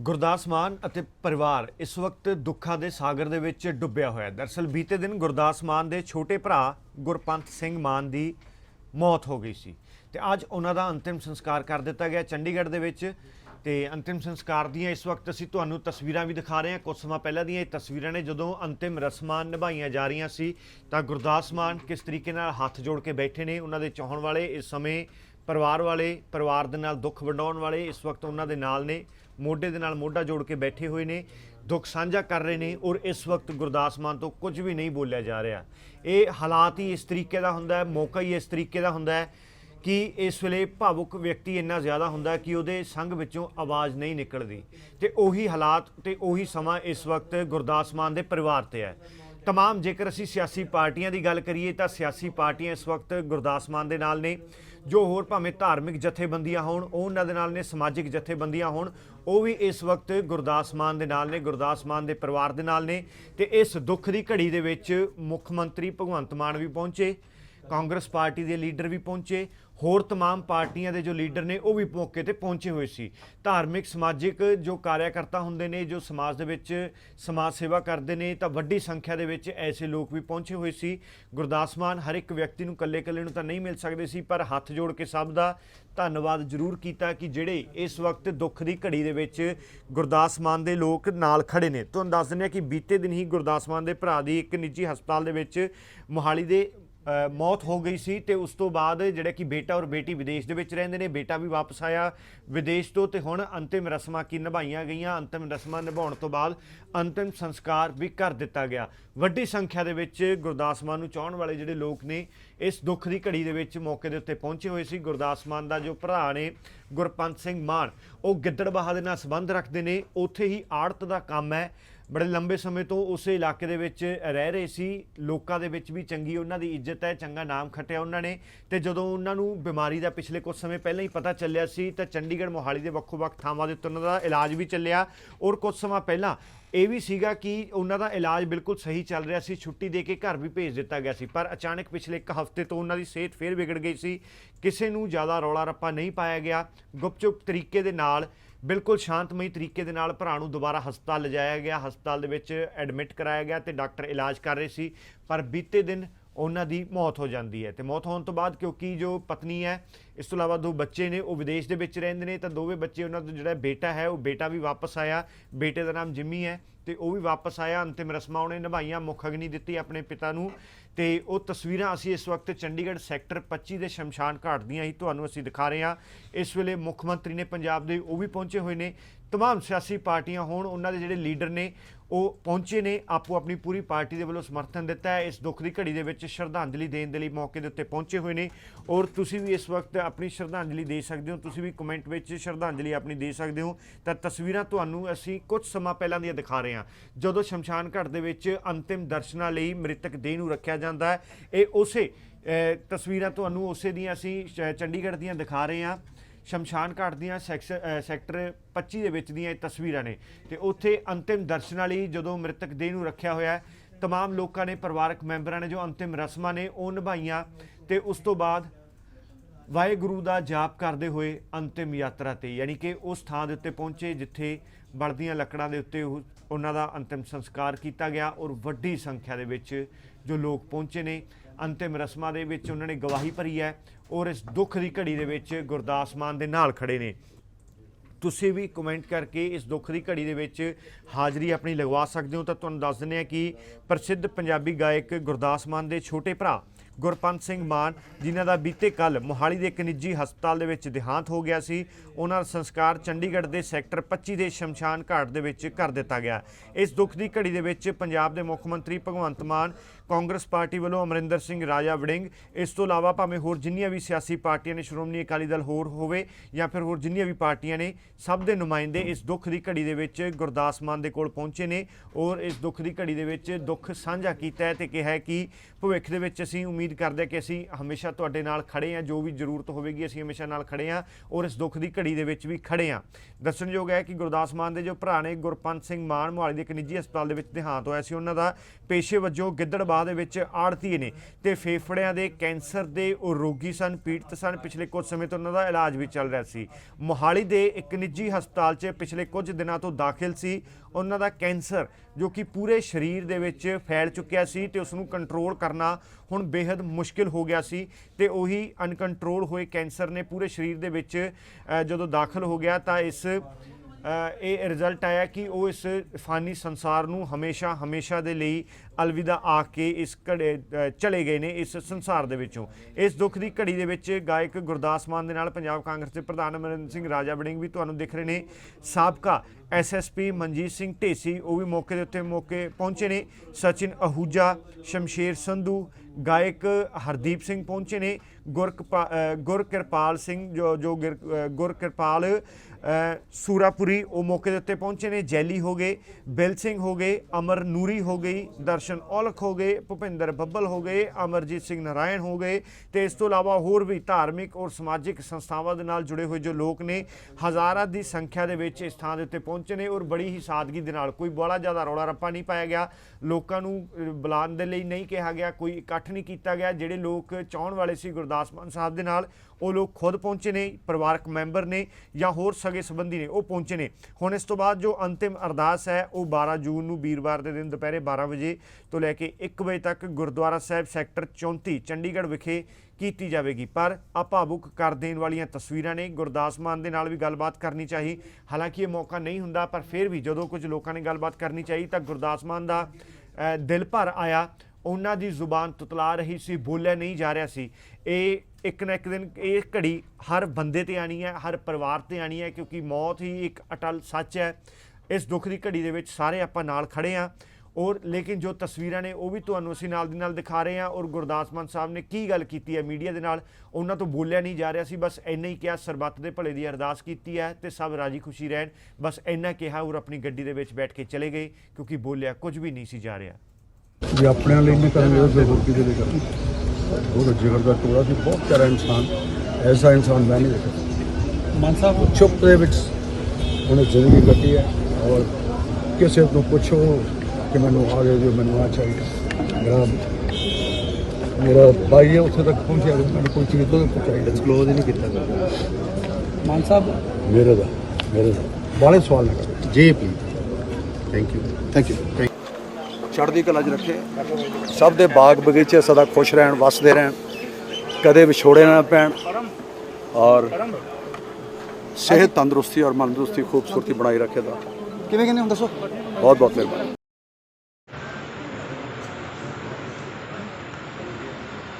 ਗੁਰਦਾਸ ਮਾਨ ਅਤੇ ਪਰਿਵਾਰ ਇਸ ਵਕਤ ਦੁੱਖਾਂ ਦੇ ਸਾਗਰ ਦੇ ਵਿੱਚ ਡੁੱਬਿਆ ਹੋਇਆ ਹੈ। ਦਰਸਲ ਬੀਤੇ ਦਿਨ ਗੁਰਦਾਸ ਮਾਨ ਦੇ ਛੋਟੇ ਭਰਾ ਗੁਰਪੰਤ ਸਿੰਘ ਮਾਨ ਦੀ ਮੌਤ ਹੋ ਗਈ ਸੀ ਤੇ ਅੱਜ ਉਹਨਾਂ ਦਾ ਅੰਤਿਮ ਸੰਸਕਾਰ ਕਰ ਦਿੱਤਾ ਗਿਆ ਚੰਡੀਗੜ੍ਹ ਦੇ ਵਿੱਚ ਤੇ ਅੰਤਿਮ ਸੰਸਕਾਰ ਦੀਆਂ ਇਸ ਵਕਤ ਅਸੀਂ ਤੁਹਾਨੂੰ ਤਸਵੀਰਾਂ ਵੀ ਦਿਖਾ ਰਹੇ ਹਾਂ। ਕੁਝ ਸਮਾਂ ਪਹਿਲਾਂ ਦੀਆਂ ਇਹ ਤਸਵੀਰਾਂ ਨੇ ਜਦੋਂ ਅੰਤਿਮ ਰਸਮਾਂ ਨਿਭਾਈਆਂ ਜਾ ਰਹੀਆਂ ਸੀ ਤਾਂ ਗੁਰਦਾਸ ਮਾਨ ਕਿਸ ਤਰੀਕੇ ਨਾਲ ਹੱਥ ਜੋੜ ਕੇ ਬੈਠੇ ਨੇ, ਉਹਨਾਂ ਦੇ ਚਾਹਣ ਵਾਲੇ, ਇਸ ਸਮੇਂ ਪਰਿਵਾਰ ਵਾਲੇ, ਪਰਿਵਾਰ ਦੇ ਨਾਲ ਦੁੱਖ ਵੰਡਾਉਣ ਵਾਲੇ ਇਸ ਵਕਤ ਉਹਨਾਂ ਦੇ ਨਾਲ ਨੇ। ਮੋਢੇ ਦੇ ਨਾਲ ਮੋਢਾ ਜੋੜ ਕੇ ਬੈਠੇ ਹੋਏ ਨੇ, ਦੁੱਖ ਸਾਂਝਾ ਕਰ ਰਹੇ ਨੇ ਔਰ ਇਸ ਵਕਤ ਗੁਰਦਾਸ ਮਾਨ ਤੋਂ ਕੁਝ ਵੀ ਨਹੀਂ ਬੋਲਿਆ ਜਾ ਰਿਹਾ। ਇਹ ਹਾਲਾਤ ਹੀ ਇਸ ਤਰੀਕੇ ਦਾ ਹੁੰਦਾ ਹੈ, ਮੌਕਾ ਹੀ ਇਸ ਤਰੀਕੇ ਦਾ ਹੁੰਦਾ ਹੈ ਕਿ ਇਸ ਵੇਲੇ ਭਾਵੁਕ ਵਿਅਕਤੀ ਇੰਨਾ ਜ਼ਿਆਦਾ ਹੁੰਦਾ ਕਿ ਉਹਦੇ ਸੰਗ ਵਿੱਚੋਂ ਆਵਾਜ਼ ਨਹੀਂ ਨਿਕਲਦੀ। ਤੇ ਉਹੀ ਹਾਲਾਤ ਤੇ ਉਹੀ ਸਮਾਂ ਇਸ ਵਕਤ ਗੁਰਦਾਸ ਮਾਨ ਦੇ ਪਰਿਵਾਰ ਤੇ ਹੈ। ਤਮਾਮ ਜੇਕਰ ਅਸੀਂ ਸਿਆਸੀ ਪਾਰਟੀਆਂ ਦੀ ਗੱਲ ਕਰੀਏ ਤਾਂ ਸਿਆਸੀ ਪਾਰਟੀਆਂ ਇਸ ਵਕਤ ਗੁਰਦਾਸ ਮਾਨ ਦੇ ਨਾਲ ਨੇ ਜੋ ਹੋਰ ਭਾਵੇਂ ਧਾਰਮਿਕ ਜਥੇਬੰਦੀਆਂ ਹੋਣ ਉਹ ਉਹਨਾਂ ਦੇ ਨਾਲ ਨੇ ਸਮਾਜਿਕ ਜਥੇਬੰਦੀਆਂ ਹੋਣ ਉਹ ਵੀ ਇਸ ਵਕਤ ਗੁਰਦਾਸ ਮਾਨ ਦੇ ਨਾਲ ਨੇ ਗੁਰਦਾਸ ਮਾਨ ਦੇ ਪਰਿਵਾਰ ਦੇ ਨਾਲ ਨੇ ਤੇ ਇਸ ਦੁੱਖ ਦੀ ਘੜੀ ਦੇ ਵਿੱਚ ਮੁੱਖ ਮੰਤਰੀ ਭਗਵੰਤ ਮਾਨ ਵੀ ਪਹੁੰਚੇ ਕਾਂਗਰਸ ਪਾਰਟੀ ਦੇ ਲੀਡਰ ਵੀ ਪਹੁੰਚੇ ਹੋਰ तमाम ਪਾਰਟੀਆਂ ਦੇ ਜੋ ਲੀਡਰ ਨੇ ਉਹ ਵੀ ਮੌਕੇ ਤੇ ਪਹੁੰਚੇ ਹੋਏ ਸੀ ਧਾਰਮਿਕ ਸਮਾਜਿਕ ਜੋ ਕਾਰਿਆਕਰਤਾ ਹੁੰਦੇ ਨੇ ਜੋ ਸਮਾਜ ਦੇ ਵਿੱਚ ਸਮਾਜ ਸੇਵਾ ਕਰਦੇ ਨੇ ਤਾਂ ਵੱਡੀ ਸੰਖਿਆ ਦੇ ਵਿੱਚ ਐਸੇ ਲੋਕ ਵੀ ਪਹੁੰਚੇ ਹੋਏ ਸੀ ਗੁਰਦਾਸ ਮਾਨ ਹਰ ਇੱਕ ਵਿਅਕਤੀ ਨੂੰ ਇਕੱਲੇ-ਇਕੱਲੇ ਨੂੰ ਤਾਂ ਨਹੀਂ ਮਿਲ ਸਕਦੇ ਸੀ ਪਰ ਹੱਥ ਜੋੜ ਕੇ ਸਭ ਦਾ ਧੰਨਵਾਦ ਜ਼ਰੂਰ ਕੀਤਾ ਕਿ ਜਿਹੜੇ ਇਸ ਵਕਤ ਦੁੱਖ ਦੀ ਘੜੀ ਦੇ ਵਿੱਚ ਗੁਰਦਾਸ ਮਾਨ ਦੇ ਲੋਕ ਨਾਲ ਖੜੇ ਨੇ ਤੁਹਾਨੂੰ ਦੱਸ ਦਿੰਦੇ ਹਾਂ ਕਿ ਬੀਤੇ ਦਿਨ ਹੀ ਗੁਰਦਾਸ ਮਾਨ ਦੇ ਭਰਾ ਦੀ ਇੱਕ ਨਿੱਜੀ ਹਸਪਤਾਲ ਦੇ ਵਿੱਚ ਮੋਹਾਲੀ ਦੇ ਅ, ਮੌਤ ਹੋ ਗਈ ਸੀ ਤੇ ਉਸ ਤੋਂ ਬਾਅਦ ਜਿਹੜਾ ਕਿ ਬੇਟਾ ਔਰ ਬੇਟੀ ਵਿਦੇਸ਼ ਦੇ ਵਿੱਚ ਰਹਿੰਦੇ ਨੇ, ਬੇਟਾ ਵੀ ਵਾਪਸ ਆਇਆ ਵਿਦੇਸ਼ ਤੋਂ ਤੇ ਹੁਣ ਅੰਤਿਮ ਰਸਮਾਂ ਕੀ ਨਿਭਾਈਆਂ ਗਈਆਂ? ਅੰਤਿਮ ਰਸਮਾਂ ਨਿਭਾਉਣ ਤੋਂ ਬਾਅਦ ਅੰਤਿਮ ਸੰਸਕਾਰ ਵੀ ਕਰ ਦਿੱਤਾ ਗਿਆ। ਵੱਡੀ ਸੰਖਿਆ ਦੇ ਵਿੱਚ ਗੁਰਦਾਸ ਮਾਨ ਨੂੰ ਚਾਹਣ ਵਾਲੇ ਜਿਹੜੇ ਲੋਕ ਨੇ, ਇਸ ਦੁੱਖ ਦੀ ਘੜੀ ਦੇ ਵਿੱਚ ਮੌਕੇ ਦੇ ਉੱਤੇ ਪਹੁੰਚੇ ਹੋਏ ਸੀ। ਗੁਰਦਾਸ ਮਾਨ ਦਾ ਜੋ ਭਰਾ ਨੇ, ਗੁਰਪੰਤ ਸਿੰਘ ਮਾਨ, ਉਹ ਗਿੱਦੜਬਾਹਾ ਦੇ ਨਾਲ ਸੰਬੰਧ ਰੱਖਦੇ ਨੇ। ਉੱਥੇ ਹੀ ਆੜਤ ਦਾ ਕੰਮ ਹੈ। ਬੜੇ ਲੰਬੇ ਸਮੇਂ ਤੋਂ ਉਸੇ ਇਲਾਕੇ ਦੇ ਵਿੱਚ ਰਹਿ ਰਹੇ ਸੀ। ਲੋਕਾਂ ਦੇ ਵਿੱਚ ਵੀ ਚੰਗੀ ਉਹਨਾਂ ਦੀ ਇੱਜ਼ਤ ਹੈ, ਚੰਗਾ ਨਾਮ ਖੱਟਿਆ ਉਹਨਾਂ ਨੇ। ਤੇ ਜਦੋਂ ਉਹਨਾਂ ਨੂੰ ਬਿਮਾਰੀ ਦਾ ਪਿਛਲੇ ਕੁਝ ਸਮੇਂ ਪਹਿਲਾਂ ਹੀ ਪਤਾ ਚੱਲਿਆ ਸੀ, ਤਾਂ ਚੰਡੀਗੜ੍ਹ ਮੋਹਾਲੀ ਦੇ ਵੱਖੋ-ਵੱਖ ਥਾਵਾਂ ਦੇ ਉੱਤੇ ਉਹਨਾਂ ਦਾ ਇਲਾਜ ਵੀ ਚੱਲਿਆ। ਔਰ ਕੁਝ ਸਮਾਂ ਪਹਿਲਾਂ ਇਹ ਵੀ ਸੀਗਾ ਕਿ ਉਹਨਾਂ ਦਾ ਇਲਾਜ ਬਿਲਕੁਲ ਸਹੀ ਚੱਲ ਰਿਹਾ ਸੀ। ਛੁੱਟੀ ਦੇ ਕੇ ਘਰ ਵੀ ਭੇਜ ਦਿੱਤਾ ਗਿਆ ਸੀ। ਪਰ ਅਚਾਨਕ ਪਿਛਲੇ ਇੱਕ ਹਫ਼ਤੇ ਤੋਂ ਉਹਨਾਂ ਦੀ ਸਿਹਤ ਫੇਰ ਵਿਗੜ ਗਈ ਸੀ ਕਿਸੇ ਨੂੰ ਜ਼ਿਆਦਾ ਰੌਲਾ ਰੱਪਾ ਨਹੀਂ ਪਾਇਆ ਗਿਆ। ਗੁਪਚੁਪ ਤਰੀਕੇ ਦੇ ਨਾਲ, ਬਿਲਕੁਲ ਸ਼ਾਂਤਮਈ ਤਰੀਕੇ ਦੇ ਨਾਲ ਭਰਾ ਨੂੰ ਦੁਬਾਰਾ ਹਸਪਤਾਲ ਲਿਜਾਇਆ ਗਿਆ। ਹਸਪਤਾਲ ਦੇ ਵਿੱਚ ਐਡਮਿਟ ਕਰਾਇਆ ਗਿਆ ਤੇ ਡਾਕਟਰ ਇਲਾਜ ਕਰ ਰਹੇ ਸੀ, ਪਰ ਬੀਤੇ ਦਿਨ ਉਹਨਾਂ ਦੀ ਮੌਤ ਹੋ ਜਾਂਦੀ ਹੈ ਤੇ ਮੌਤ ਹੋਣ ਤੋਂ ਬਾਅਦ ਕਿਉਂਕਿ ਜੋ ਪਤਨੀ ਹੈ, ਇਸ ਤੋਂ ਇਲਾਵਾ ਦੋ ਬੱਚੇ ਨੇ, ਉਹ ਵਿਦੇਸ਼ ਦੇ ਵਿੱਚ ਰਹਿੰਦੇ ਨੇ ਤਾਂ ਦੋਵੇਂ ਬੱਚੇ ਉਹਨਾਂ ਦਾ ਜਿਹੜਾ ਬੇਟਾ ਹੈ, ਉਹ ਬੇਟਾ ਵੀ ਵਾਪਸ ਆਇਆ। ਬੇਟੇ ਦਾ ਨਾਮ ਜਿੰਮੀ ਹੈ ਤੇ ਉਹ ਵੀ ਵਾਪਸ ਆਇਆ। ਅੰਤਿਮ ਰਸਮਾਂ ਉਹਨੇ ਨਿਭਾਈਆਂ, ਮੁੱਖ ਅਗਨੀ ਦਿੱਤੀ ਆਪਣੇ ਪਿਤਾ ਨੂੰ। ਤੇ ਉਹ ਤਸਵੀਰਾਂ ਅਸੀਂ ਇਸ ਵਕਤ ਚੰਡੀਗੜ੍ਹ ਸੈਕਟਰ 25 ਦੇ ਸ਼ਮਸ਼ਾਨ ਘਾਟ ਦੀਆਂ ਹੀ ਤੁਹਾਨੂੰ ਅਸੀਂ ਦਿਖਾ ਰਹੇ ਹਾਂ। ਇਸ ਵੇਲੇ ਮੁੱਖ ਮੰਤਰੀ ਨੇ ਪੰਜਾਬ ਦੇ ਉਹ ਵੀ ਪਹੁੰਚੇ ਹੋਏ ਨੇ तमाम ਸਿਆਸੀ ਪਾਰਟੀਆਂ ਹੋਣ ਉਹਨਾਂ ਦੇ ਜਿਹੜੇ ਲੀਡਰ ਨੇ ਉਹ ਪਹੁੰਚੇ ਨੇ ਆਪੋ ਆਪਣੀ ਪੂਰੀ ਪਾਰਟੀ ਦੇ ਵੱਲੋਂ ਸਮਰਥਨ ਦਿੱਤਾ ਹੈ ਇਸ ਦੁੱਖ ਦੀ ਘੜੀ ਦੇ ਵਿੱਚ ਸ਼ਰਧਾਂਜਲੀ ਦੇਣ ਦੇ ਲਈ ਮੌਕੇ ਦੇ ਉੱਤੇ ਪਹੁੰਚੇ ਹੋਏ ਨੇ ਔਰ ਤੁਸੀਂ ਵੀ ਇਸ ਵਕਤ ਆਪਣੀ ਸ਼ਰਧਾਂਜਲੀ ਦੇ ਸਕਦੇ ਹੋ ਤੁਸੀਂ ਵੀ ਕਮੈਂਟ ਵਿੱਚ ਸ਼ਰਧਾਂਜਲੀ ਆਪਣੀ ਦੇ ਸਕਦੇ ਹੋ ਤਾਂ ਤਸਵੀਰਾਂ ਤੁਹਾਨੂੰ ਅਸੀਂ ਕੁਝ ਸਮਾਂ ਪਹਿਲਾਂ ਦੀਆਂ ਦਿਖਾ ਰਹੇ ਹਾਂ ਜਦੋਂ ਸ਼ਮਸ਼ਾਨ ਘਾਟ ਦੇ ਵਿੱਚ ਅੰਤਿਮ ਦਰਸ਼ਨਾਂ ਲਈ ਮ੍ਰਿਤਕ ਦੇਹ ਨੂੰ ਰੱਖਿਆ ਜਾਂਦਾ ਹੈ ਇਹ ਉਸੇ ਅ, ਤਸਵੀਰਾਂ ਤੁਹਾਨੂੰ ਉਸੇ ਦੀਆਂ ਅਸੀਂ ਸ਼- ਚੰਡੀਗੜ੍ਹ ਦੀਆਂ ਦਿਖਾ ਰਹੇ ਹਾਂ ਸ਼ਮਸ਼ਾਨ ਘਾਟ ਦੀਆਂ ਸੈਕਟਰ 25 ਦੇ ਵਿੱਚ ਦੀਆਂ ਇਹ ਤਸਵੀਰਾਂ ਨੇ। ਤੇ ਉੱਥੇ ਅੰਤਿਮ ਦਰਸ਼ਨਾਂ ਲਈ ਜਦੋਂ ਮ੍ਰਿਤਕ ਦੇਹ ਨੂੰ ਰੱਖਿਆ ਹੋਇਆ ਤਮਾਮ ਲੋਕਾਂ ਨੇ, ਪਰਿਵਾਰਕ ਮੈਂਬਰਾਂ ਨੇ ਜੋ ਅੰਤਿਮ ਰਸਮਾਂ ਨੇ, ਉਹ ਨਿਭਾਈਆਂ ਤੇ ਉਸ ਤੋਂ ਬਾਅਦ ਵਾਹਿਗੁਰੂ ਦਾ ਜਾਪ ਕਰਦੇ ਹੋਏ ਅੰਤਿਮ ਯਾਤਰਾ ਤੇ, ਯਾਨੀ ਕਿ ਉਸ ਥਾਂ ਦੇ ਉੱਤੇ ਪਹੁੰਚੇ ਜਿੱਥੇ ਬਲਦੀਆਂ ਲੱਕੜਾਂ ਦੇ ਉੱਤੇ ਉਹਨਾਂ ਦਾ ਅੰਤਿਮ ਸੰਸਕਾਰ ਕੀਤਾ ਗਿਆ ਔਰ ਵੱਡੀ ਸੰਖਿਆ ਦੇ ਵਿੱਚ ਜੋ ਲੋਕ ਪਹੁੰਚੇ ਨੇ, ਅੰਤਿਮ ਰਸਮਾਂ ਦੇ ਵਿੱਚ ਉਹਨਾਂ ਨੇ ਗਵਾਹੀ ਭਰੀ ਹੈ। ਔਰ ਇਸ ਦੁੱਖ ਦੀ ਘੜੀ ਦੇ ਵਿੱਚ ਗੁਰਦਾਸ ਮਾਨ ਦੇ ਨਾਲ ਖੜੇ ਨੇ। ਤੁਸੀਂ ਵੀ ਕਮੈਂਟ ਕਰਕੇ ਇਸ ਦੁੱਖ ਦੀ ਘੜੀ ਦੇ ਵਿੱਚ ਹਾਜ਼ਰੀ ਆਪਣੀ ਲਗਵਾ ਸਕਦੇ ਹੋ ਤਾਂ ਤੁਹਾਨੂੰ ਦੱਸ ਦਿੰਦੇ ਹਾਂ ਕਿ ਪ੍ਰਸਿੱਧ ਪੰਜਾਬੀ ਗਾਇਕ ਗੁਰਦਾਸ ਮਾਨ ਦੇ ਛੋਟੇ ਭਰਾ ਗੁਰਪੰਤ ਸਿੰਘ ਮਾਨ, ਜਿਨ੍ਹਾਂ ਦਾ ਬੀਤੇ ਕੱਲ ਮੋਹਾਲੀ ਦੇ ਇੱਕ ਨਿੱਜੀ ਹਸਪਤਾਲ ਦੇ ਵਿੱਚ ਦੇਹਾਂਤ ਹੋ ਗਿਆ ਸੀ, ਉਹਨਾਂ ਦਾ ਸੰਸਕਾਰ ਚੰਡੀਗੜ੍ਹ ਦੇ ਸੈਕਟਰ 25 ਦੇ ਸ਼ਮਸ਼ਾਨ ਘਾਟ ਦੇ ਵਿੱਚ ਕਰ ਦਿੱਤਾ ਗਿਆ। ਇਸ ਦੁੱਖ ਦੀ ਘੜੀ ਦੇ ਵਿੱਚ ਪੰਜਾਬ ਦੇ ਮੁੱਖ ਮੰਤਰੀ ਭਗਵੰਤ ਮਾਨ, ਕਾਂਗਰਸ ਪਾਰਟੀ ਵੱਲੋਂ ਅਮਰਿੰਦਰ ਸਿੰਘ ਰਾਜਾ ਵੜਿੰਗ, ਇਸ ਤੋਂ ਇਲਾਵਾ ਭਾਵੇਂ ਹੋਰ ਜਿੰਨੀਆਂ ਵੀ ਸਿਆਸੀ ਪਾਰਟੀਆਂ ਨੇ, ਸ਼੍ਰੋਮਣੀ ਅਕਾਲੀ ਦਲ ਹੋਰ ਹੋਵੇ ਜਾਂ ਫਿਰ ਹੋਰ ਜਿੰਨੀਆਂ ਵੀ ਪਾਰਟੀਆਂ ਨੇ, ਸਭ ਦੇ ਨੁਮਾਇੰਦੇ ਇਸ ਦੁੱਖ ਦੀ ਘੜੀ ਦੇ ਵਿੱਚ ਗੁਰਦਾਸ ਮਾਨ ਦੇ ਕੋਲ ਪਹੁੰਚੇ ਨੇ ਔਰ ਇਸ ਦੁੱਖ ਦੀ ਘੜੀ ਦੇ ਵਿੱਚ ਦੁੱਖ ਸਾਂਝਾ ਕੀਤਾ ਹੈ ਤੇ ਕਿਹਾ ਕਿ ਭਵਿੱਖ ਦੇ ਵਿੱਚ ਅਸੀਂ ਉਮੀਦ ਉਮੀਦ ਕਰਦੇ ਕਿ ਅਸੀਂ ਹਮੇਸ਼ਾ ਤੁਹਾਡੇ ਨਾਲ ਖੜੇ ਹਾਂ। ਜੋ ਵੀ ਜ਼ਰੂਰਤ ਹੋਵੇਗੀ, ਅਸੀਂ ਹਮੇਸ਼ਾ ਨਾਲ ਖੜੇ ਹਾਂ ਔਰ ਇਸ ਦੁੱਖ ਦੀ ਘੜੀ ਦੇ ਵਿੱਚ ਵੀ ਖੜੇ ਹਾਂ। ਦੱਸਣਯੋਗ ਹੈ ਕਿ ਗੁਰਦਾਸ ਮਾਨ ਦੇ ਜੋ ਭਰਾ ਨੇ ਗੁਰਪੰਤ ਸਿੰਘ ਮਾਨ ਮੋਹਾਲੀ ਦੇ ਇੱਕ ਨਿੱਜੀ ਹਸਪਤਾਲ ਦੇ ਵਿੱਚ ਦੇਹਾਂਤ ਹੋਇਆ ਸੀ, ਉਹਨਾਂ ਦਾ ਪੇਸ਼ੇ ਵਜੋਂ ਗਿੱਦੜਬਾਹਾ ਪ੍ਰਵਾਹ ਦੇ ਵਿੱਚ ਆੜਤੀਏ ਨੇ ਤੇ ਫੇਫੜਿਆਂ ਦੇ ਕੈਂਸਰ ਦੇ ਉਹ ਰੋਗੀ ਸਨ, ਪੀੜਤ ਸਨ। ਪਿਛਲੇ ਕੁਝ ਸਮੇਂ ਤੋਂ ਉਹਨਾਂ ਦਾ ਇਲਾਜ ਵੀ ਚੱਲ ਰਿਹਾ ਸੀ। ਮੋਹਾਲੀ ਦੇ ਇੱਕ ਨਿੱਜੀ ਹਸਪਤਾਲ 'ਚ ਪਿਛਲੇ ਕੁਝ ਦਿਨਾਂ ਤੋਂ ਦਾਖਲ ਸੀ। ਉਹਨਾਂ ਦਾ ਕੈਂਸਰ ਜੋ ਕਿ ਪੂਰੇ ਸਰੀਰ ਦੇ ਵਿੱਚ ਫੈਲ ਚੁੱਕਿਆ ਸੀ ਤੇ ਉਸ ਨੂੰ ਕੰਟਰੋਲ ਕਰਨਾ ਹੁਣ ਬੇहद ਮੁਸ਼ਕਿਲ ਹੋ ਗਿਆ ਸੀ ਤੇ ਉਹੀ ਅਨਕੰਟਰੋਲ ਹੋਏ ਕੈਂਸਰ ਨੇ ਪੂਰੇ ਸਰੀਰ ਦੇ ਵਿੱਚ ਜਦੋਂ ਦਾਖਲ ਹੋ ਗਿਆ ਤਾਂ ਇਸ ਇਹ ਰਿਜ਼ਲਟ ਆਇਆ ਕਿ ਉਹ ਇਸ ਫਾਨੀ ਸੰਸਾਰ ਨੂੰ ਹਮੇਸ਼ਾ ਹਮੇਸ਼ਾ ਦੇ ਲਈ ਅਲਵਿਦਾ ਆ ਕੇ ਇਸ ਘੜੇ ਚਲੇ ਗਏ ਨੇ ਇਸ ਸੰਸਾਰ ਦੇ ਵਿੱਚੋਂ ਇਸ ਦੁੱਖ ਦੀ ਘੜੀ ਦੇ ਵਿੱਚ ਗਾਇਕ ਗੁਰਦਾਸ ਮਾਨ ਦੇ ਨਾਲ ਪੰਜਾਬ ਕਾਂਗਰਸ ਦੇ ਪ੍ਰਧਾਨ ਅਮਰਿੰਦਰ ਸਿੰਘ ਰਾਜਾ ਵੜਿੰਗ ਵੀ ਤੁਹਾਨੂੰ ਦਿਖ ਰਹੇ ਨੇ ਸਾਬਕਾ ਐਸਐਸਪੀ ਮਨਜੀਤ ਸਿੰਘ ਢੇਸੀ ਉਹ ਵੀ ਮੌਕੇ ਦੇ ਉੱਤੇ ਮੌਕੇ ਪਹੁੰਚੇ ਨੇ। ਸਚਿਨ ਅਹੂਜਾ ਸ਼ਮਸ਼ੇਰ ਸੰਧੂ ਗਾਇਕ ਹਰਦੀਪ ਸਿੰਘ ਪਹੁੰਚੇ ਨੇ। ਗੁਰਕਪਾ- ਅ, ਗੁਰਕਿਰਪਾਲ ਸਿੰਘ ਜੋ ਜੋ ਗਿਰ- ਅ, ਗੁਰਕਿਰਪਾਲ ਅ, ਸੂਰਾਪੁਰੀ ਉਹ ਮੌਕੇ ਦੇ ਉੱਤੇ ਪਹੁੰਚੇ ਨੇ। ਜੈਲੀ ਹੋ ਗਏ ਬਿਲ ਸਿੰਘ ਹੋ ਗਏ ਅਮਰ ਨੂਰੀ ਹੋ ਗਈ ਦਰਸ਼ਨ ਔਲਖ ਹੋ ਗਏ ਭੁਪਿੰਦਰ ਬੱਬਲ ਹੋ ਗਏ ਅਮਰਜੀਤ ਸਿੰਘ ਨਾਰਾਇਣ ਹੋ ਗਏ ਤੇ ਇਸ ਤੋਂ ਇਲਾਵਾ ਹੋਰ ਵੀ ਧਾਰਮਿਕ ਔਰ ਸਮਾਜਿਕ ਸੰਸਥਾਵਾਂ ਦੇ ਨਾਲ ਜੁੜੇ ਹੋਏ ਜੋ ਲੋਕ ਨੇ ਹਜ਼ਾਰਾਂ ਦੀ ਸੰਖਿਆ ਦੇ ਵਿੱਚ ਇਸ ਥਾਂ ਦੇ ਉੱਤੇ ਪਹੁੰਚੇ ਪਹੁੰਚੇ ਨੇ ਔਰ ਬੜੀ ਹੀ ਸਾਦਗੀ ਦੇ ਨਾਲ, ਕੋਈ ਬੜਾ ਜ਼ਿਆਦਾ ਰੌਲਾ ਰੱਪਾ ਨਹੀਂ ਪਾਇਆ ਗਿਆ। ਲੋਕਾਂ ਨੂੰ ਬੁਲਾਉਣ ਦੇ ਲਈ ਨਹੀਂ ਕਿਹਾ ਗਿਆ, ਕੋਈ ਇਕੱਠ ਨਹੀਂ ਕੀਤਾ ਗਿਆ। ਜਿਹੜੇ ਲੋਕ ਚਾਹਣ ਵਾਲੇ ਸੀ ਗੁਰਦਾਸ ਮਾਨ ਸਾਹਿਬ ਦੇ ਨਾਲ, ਉਹ ਲੋਕ ਖੁਦ ਪਹੁੰਚੇ ਨੇ, ਪਰਿਵਾਰਕ ਮੈਂਬਰ ਨੇ ਜਾਂ ਹੋਰ ਸਗੇ ਸੰਬੰਧੀ ਨੇ, ਉਹ ਪਹੁੰਚੇ ਨੇ। ਹੁਣ ਇਸ ਤੋਂ ਬਾਅਦ ਜੋ ਅੰਤਿਮ ਅਰਦਾਸ ਹੈ, ਉਹ 12 ਜੂਨ ਨੂੰ ਵੀਰਵਾਰ ਦੇ ਦਿਨ ਦੁਪਹਿਰੇ 12 ਵਜੇ ਤੋਂ ਲੈ ਕੇ 1 ਵਜੇ ਤੱਕ ਗੁਰਦੁਆਰਾ ਸਾਹਿਬ ਸੈਕਟਰ 34 ਚੰਡੀਗੜ੍ਹ ਵਿਖੇ ਕੀਤੀ ਜਾਵੇਗੀ। ਪਰ ਆ ਭਾਵੁਕ ਕਰ ਦੇਣ ਵਾਲੀਆਂ ਤਸਵੀਰਾਂ ਨੇ। ਗੁਰਦਾਸ ਮਾਨ ਦੇ ਨਾਲ ਵੀ ਗੱਲਬਾਤ ਕਰਨੀ ਚਾਹੀ। ਹਾਲਾਂਕਿ ਇਹ ਮੌਕਾ ਨਹੀਂ ਹੁੰਦਾ, ਪਰ ਫਿਰ ਵੀ ਜਦੋਂ ਕੁਝ ਲੋਕਾਂ ਨੇ ਗੱਲਬਾਤ ਕਰਨੀ ਚਾਹੀ ਤਾਂ ਗੁਰਦਾਸ ਮਾਨ ਦਾ ਦਿਲ ਭਰ ਆਇਆ। ਉਹਨਾਂ ਦੀ ਜ਼ੁਬਾਨ ਤੁਤਲਾ ਰਹੀ ਸੀ, ਬੋਲਿਆ ਨਹੀਂ ਜਾ ਰਿਹਾ ਸੀ। ਇਹ ਇੱਕ ਨਾ ਇੱਕ ਦਿਨ ਇਹ ਘੜੀ ਹਰ ਬੰਦੇ ਤੇ ਆਣੀ ਹੈ, ਹਰ ਪਰਿਵਾਰ ਤੇ ਆਣੀ ਹੈ, ਕਿਉਂਕਿ ਮੌਤ ਹੀ ਇੱਕ ਅਟਲ ਸੱਚ ਹੈ। ਇਸ ਦੁੱਖ ਦੀ ਘੜੀ ਦੇ ਵਿੱਚ ਸਾਰੇ ਆਪਾਂ ਨਾਲ ਖੜੇ ਆ ਔਰ ਲੇਕਿਨ ਜੋ ਤਸਵੀਰਾਂ ਨੇ ਉਹ ਵੀ ਤੁਹਾਨੂੰ ਅਸੀਂ ਨਾਲ ਦੀ ਨਾਲ ਦਿਖਾ ਰਹੇ ਹਾਂ ਔਰ ਗੁਰਦਾਸ ਮਾਨ ਸਾਹਿਬ ਨੇ ਕੀ ਗੱਲ ਕੀਤੀ ਹੈ ਮੀਡੀਆ ਦੇ ਨਾਲ ਉਹਨਾਂ ਤੋਂ ਬੋਲਿਆ ਨਹੀਂ ਜਾ ਰਿਹਾ ਸੀ ਬਸ ਇੰਨਾ ਹੀ ਕਿਹਾ ਸਰਬੱਤ ਦੇ ਭਲੇ ਦੀ ਅਰਦਾਸ ਕੀਤੀ ਹੈ ਤੇ ਸਭ ਰਾਜੀ ਖੁਸ਼ੀ ਰਹਿਣ। ਬਸ ਇੰਨਾ ਕਿਹਾ ਔਰ ਆਪਣੀ ਗੱਡੀ ਦੇ ਵਿੱਚ ਬੈਠ ਕੇ ਚਲੇ ਗਏ ਕਿਉਂਕਿ ਬੋਲਿਆ ਕੁਝ ਵੀ ਨਹੀਂ ਸੀ ਜਾ ਰਿਹਾ। ਜੇ ਆਪਣਿਆਂ ਲਈ ਨਹੀਂ ਕਰਾਂਗੇ ਤਾਂ ਹੋਰ ਕਿਹਦੇ ਲਈ ਕਰਾਂਗੇ ਬਹੁਤ ਜਿਗਰ ਦਾ ਟੋੜਾ ਸੀ ਬਹੁਤ ਪਿਆਰਾ ਇਨਸਾਨ। ਐਸਾ ਇਨਸਾਨ ਮੈਂ ਨਹੀਂ ਦੇਖਿਆ। ਮਾਨ ਸਾਹਿਬ ਚੁੱਪ ਦੇ ਵਿੱਚ ਉਹਨੇ ਜ਼ਿੰਦਗੀ ਕੱਟੀ ਹੈ। ਔਰ ਕਿਸੇ ਨੂੰ ਪੁੱਛੋ ਕਿ ਮੈਨੂੰ ਆ ਗਏ ਜੋ ਮੈਨੂੰ ਆ ਚਾਹੀਦਾ। ਮੇਰਾ ਮੇਰਾ ਭਾਈ ਹੈ ਉੱਥੇ ਤੱਕ ਪਹੁੰਚਿਆ ਮੈਨੂੰ ਕੋਈ ਚੀਜ਼ ਤੋਂ ਪਹੁੰਚਾਈ। ਡਿਸਕਲੋਜ਼ ਨਹੀਂ ਕੀਤਾ ਮਾਨ ਸਾਹਿਬ। ਮੇਰੇ ਦਾ ਮੇਰੇ ਦਾ। ਬਾਲੇ ਸਵਾਲ ਨਾ। ਕਰੋ ਜੀ please thank you thank you ਚੜ੍ਹਦੀ ਕਲਾ 'ਚ ਰੱਖੇ। ਸਭ ਦੇ ਬਾਗ ਬਗੀਚੇ ਸਦਾ ਖੁਸ਼ ਰਹਿਣ ਵਸਦੇ ਰਹਿਣ। ਕਦੇ ਵਿਛੋੜੇ ਨਾ ਪੈਣ। ਔਰ ਸਿਹਤ ਤੰਦਰੁਸਤੀ ਔਰ ਮਨਦਰੁਸਤੀ ਖੂਬਸੂਰਤੀ ਬਣਾਈ ਰੱਖੇ ਦਾ। ਕਿਵੇਂ ਕਹਿੰਦੇ ਹੋ? ਦੱਸੋ। ਬਹੁਤ ਬਹੁਤ ਮਿਹਰਬਾਨੀ।